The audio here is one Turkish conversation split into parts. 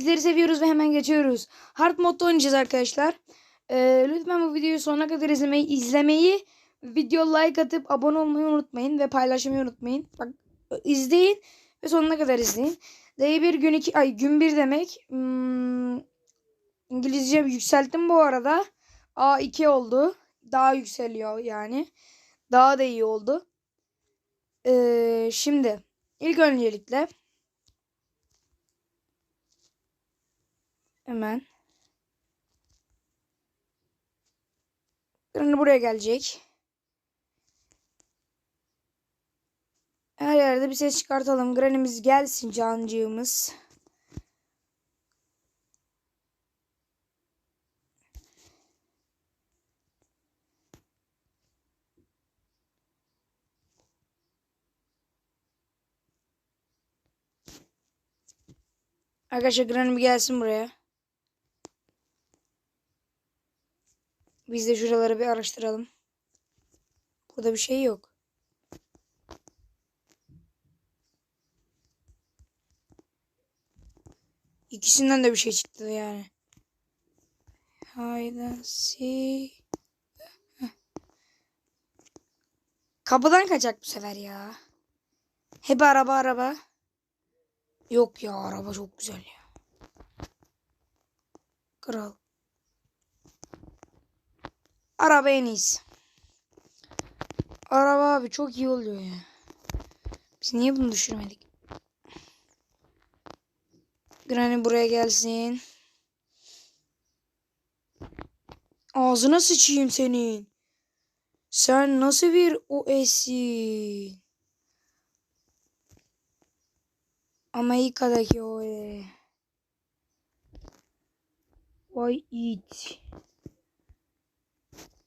Sizleri seviyoruz ve hemen geçiyoruz. Hard modda oynayacağız arkadaşlar. Ee, lütfen bu videoyu sonuna kadar izlemeyi, izlemeyi, video like atıp abone olmayı unutmayın ve paylaşmayı unutmayın. Bak izleyin ve sonuna kadar izleyin. Day bir gün iki ay gün bir demek. Hmm, İngilizce yükselttim bu arada. A2 oldu. Daha yükseliyor yani. Daha da iyi oldu. Ee, şimdi ilk öncelikle hemen Ürünü buraya gelecek. Her yerde bir ses çıkartalım. Granny'miz gelsin cancığımız. Arkadaşlar Granny gelsin buraya. Biz de şuraları bir araştıralım. Burada bir şey yok. İkisinden de bir şey çıktı yani. Hayda si. Kapıdan kaçak bu sefer ya. Hep araba araba. Yok ya araba çok güzel ya. Kral. Araba en iyisi. Araba abi çok iyi oluyor ya. Biz niye bunu düşürmedik? Granny buraya gelsin. Ağzına sıçayım senin. Sen nasıl bir OS'sin? Amerika'daki o e. Vay it.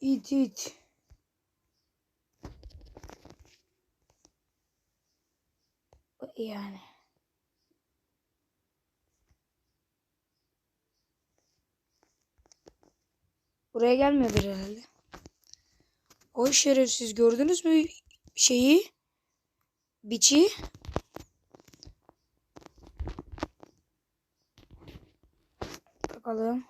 İt it. Yani. Buraya gelmiyordur herhalde. O şerefsiz gördünüz mü şeyi? Biçi. Bakalım.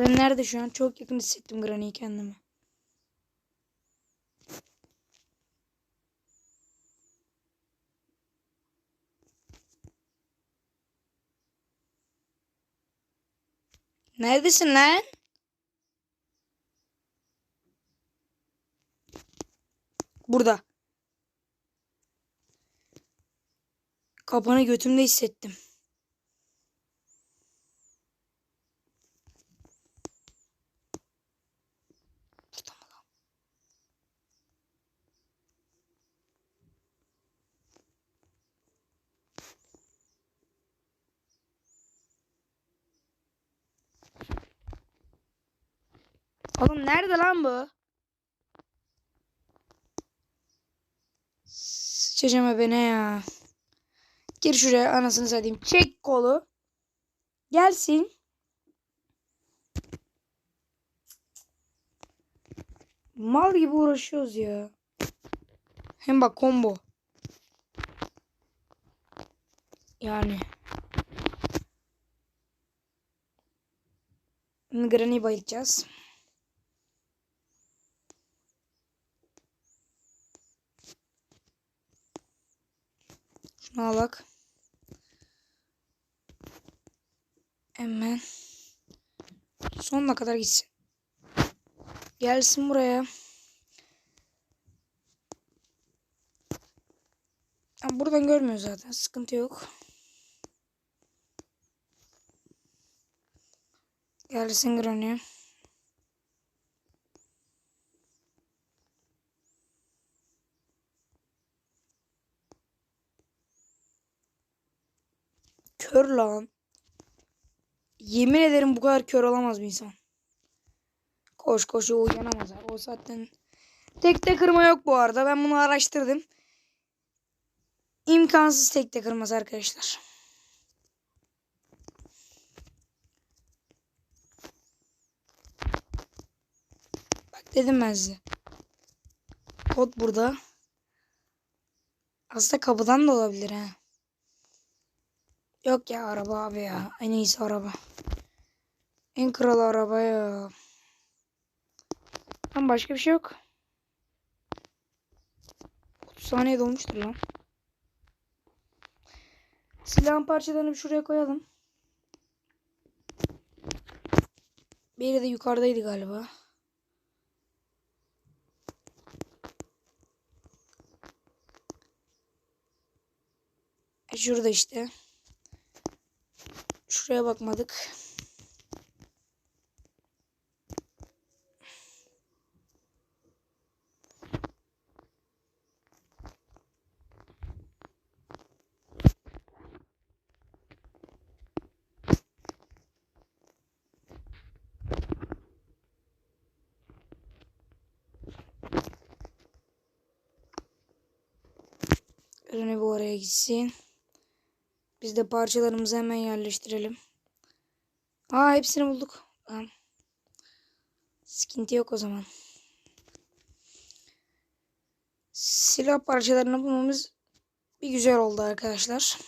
Granny nerede şu an? Çok yakın hissettim Granny'yi kendime. Neredesin lan? Burada. Kapanı götümde hissettim. Oğlum nerede lan bu? Sıçacağım ebene ya. Gir şuraya anasını satayım. Çek kolu. Gelsin. Mal gibi uğraşıyoruz ya. Hem bak combo. Yani. Granny'i bayılacağız. Şunu alak. Hemen. Sonuna kadar gitsin. Gelsin buraya. Ama buradan görmüyor zaten. Sıkıntı yok. Gelsin Granny. Kör lan. Yemin ederim bu kadar kör olamaz bir insan. Koş koş uyanamaz. O zaten tek de kırma yok bu arada. Ben bunu araştırdım. imkansız tekte kırmaz arkadaşlar. Bak dedim ben size. Kod burada. Aslında kapıdan da olabilir ha. Yok ya araba abi ya. En iyisi araba. En kral araba ya. Lan başka bir şey yok. 30 saniye dolmuştur lan. Silahın parçalarını şuraya koyalım. Biri de yukarıdaydı galiba. E şurada işte. Şuraya bakmadık. Ürünü bu oraya gitsin. Biz de parçalarımızı hemen yerleştirelim. Aa hepsini bulduk. Tamam. Sıkıntı yok o zaman. Silah parçalarını bulmamız bir güzel oldu arkadaşlar.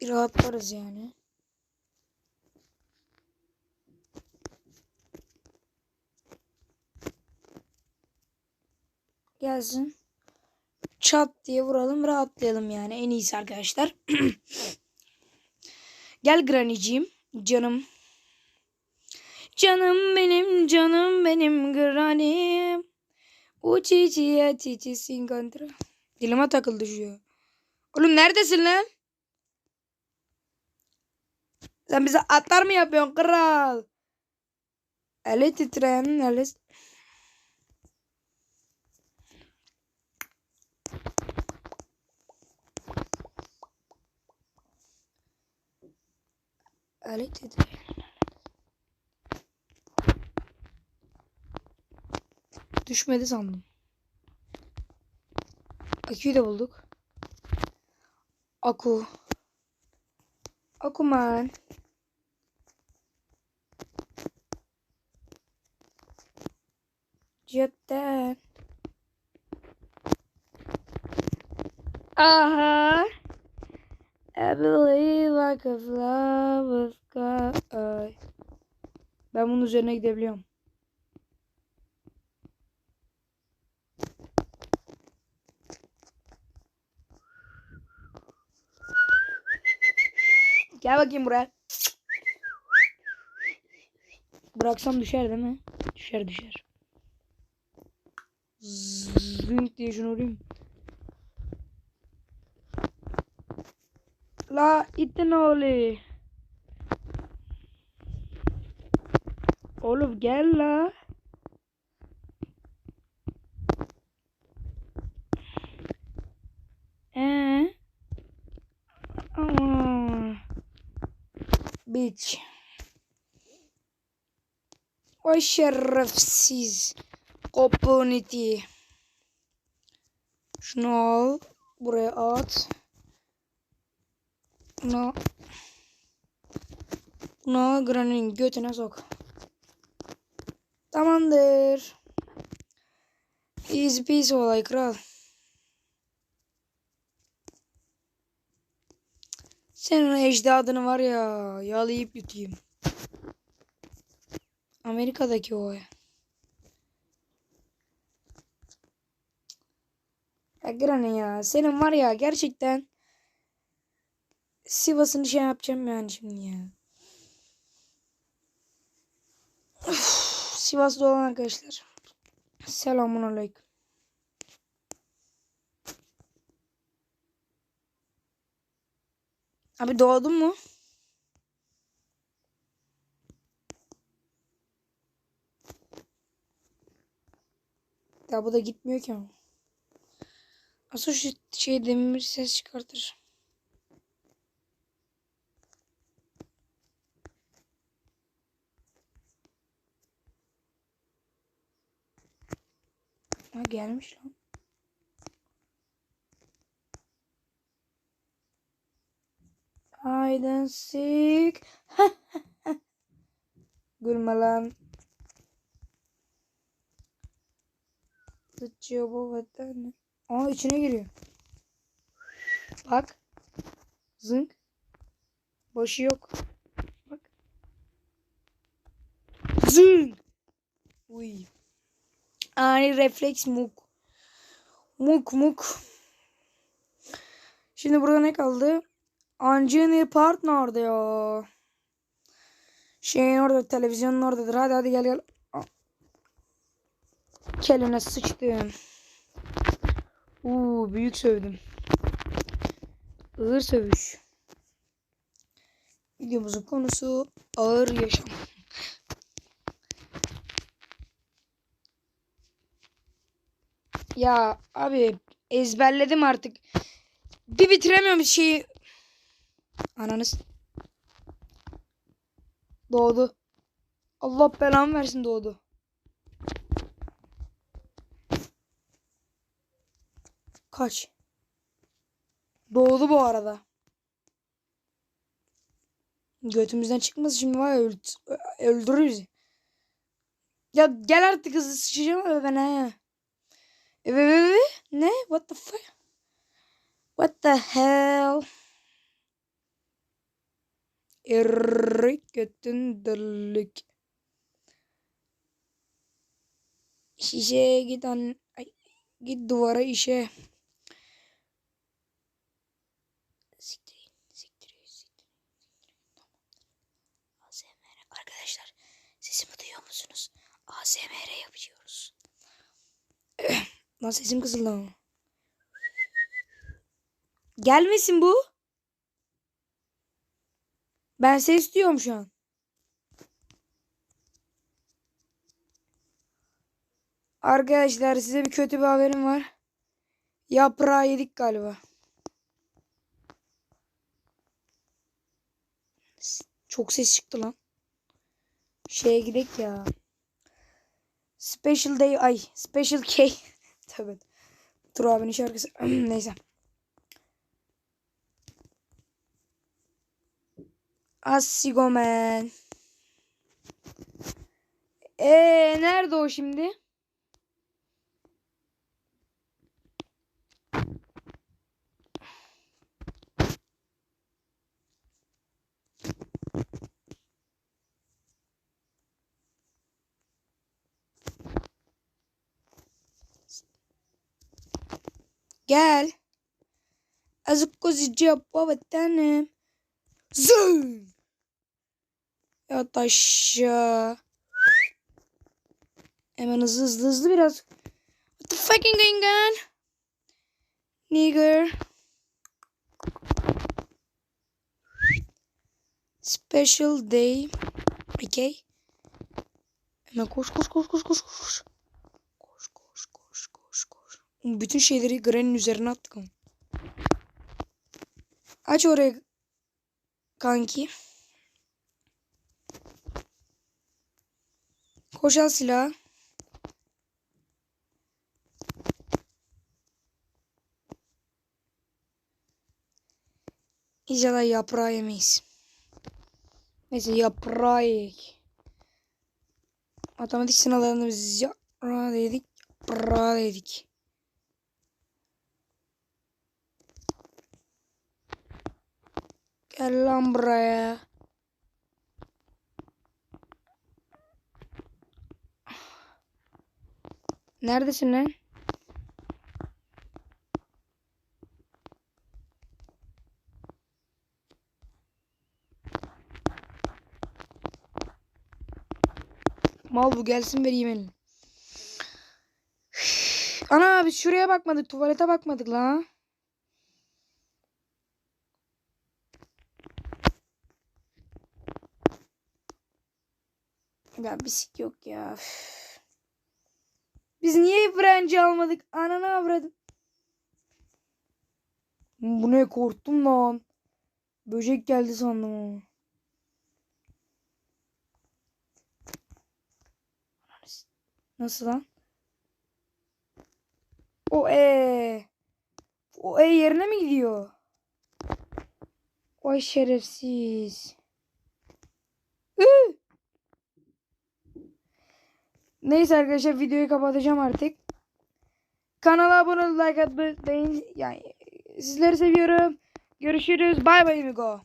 Bir rahatlarız yani. Gelsin. Çat diye vuralım rahatlayalım yani en iyisi arkadaşlar. Gel Granny'ciğim. Canım. Canım benim canım benim Granny'm. O çiçeğe çiçeğin kontra. Dilime takıldı şu. Oğlum neredesin lan? Sen bize atlar mı yapıyorsun kral? Eli titreyen eli Alet titreyen. Düşmedi sandım. Aküyü de bulduk. Aku. Akuman. Cidden. Aha. I believe I could fly with God. Ben bunun üzerine gidebiliyorum. Gel bakayım buraya. Bıraksam düşer değil mi? Düşer düşer. Zınk diye şunu vurayım. La itin oğlu. Oğlum gel la. Ee? Aa. Bitch. O şerefsiz. Community. Şunu al. Buraya at. Bunu Bunu Granny'nin götüne sok. Tamamdır. Easy peasy olay kral. Senin ecdadını var ya yalayıp yutayım. Amerika'daki o. Ya Ya ya senin var ya gerçekten Sivas'ın şey yapacağım yani şimdi ya. Uf, Sivas'ta olan arkadaşlar. Selamun aleyküm. Abi doğdun mu? Ya bu da gitmiyor ki ama. Asıl şu şey demir ses çıkartır. Gelmiş lan. Hide and. Gülme lan. Sıçıyor bu vatanı. Aa içine giriyor. Bak. Zınk. Başı yok. Bak. Zınk. Uy. Ani refleks muk. Muk muk. Şimdi burada ne kaldı? Anjani Park nerede ya? Şeyin orada, televizyonun oradadır. Hadi hadi gel gel. Aa. Keline sıçtım. Uuu büyük sövdüm. Ağır sövüş. Videomuzun konusu ağır yaşam. Ya abi ezberledim artık. Bir bitiremiyorum şeyi. Ananız. Doğdu. Allah belamı versin doğdu. Kaç. Doğdu bu arada. Götümüzden çıkması şimdi var ya. Ya gel artık hızlı sıçacağım ben ha. Ne? What the fuck? What the hell? Erik götün delik. Şişeye git an ay, git duvara işe. Siktir, siktir, siktir. ASMR arkadaşlar sesimi duyuyor musunuz? ASMR yapıyoruz. Lan sesim kısıldı ama. Gelmesin bu. Ben ses duyuyorum şu an. Arkadaşlar size bir kötü bir haberim var. Yaprağı yedik galiba. Çok ses çıktı lan. Şeye gidelim ya. Special Day ay Special K. Tabii. Tur abinin şarkısı. Neyse. Asigomen. Ee nerede o şimdi? Gel. Azıcık kozici babatanım. Zın. Yat aşağı. Hemen hızlı hızlı hızlı biraz. What the fucking going on? Nigger. Special day. Okay. Hemen koş koş koş koş koş. Koş koş koş koş koş. Bütün şeyleri Granny'nin üzerine attık ama. Aç orayı kanki. Koş al silahı. İnşallah yaprağı yemeyiz. Neyse yaprağı yiyek. Matematik sınavlarında biz yaprağı yedik. Yaprağı yedik. Gel lan buraya. Neredesin lan? Mal bu gelsin vereyim elini. Ana biz şuraya bakmadık. Tuvalete bakmadık la. Ya bisik yok ya. Üf. Biz niye frenci almadık? Ananı avradım. Bu ne korktum lan. Böcek geldi sandım ama. Nasıl lan? O e. O e yerine mi gidiyor? Oy şerefsiz. Neyse arkadaşlar videoyu kapatacağım artık. Kanala abone ol, like atmayı. Yani sizleri seviyorum. Görüşürüz. Bay bay Migo.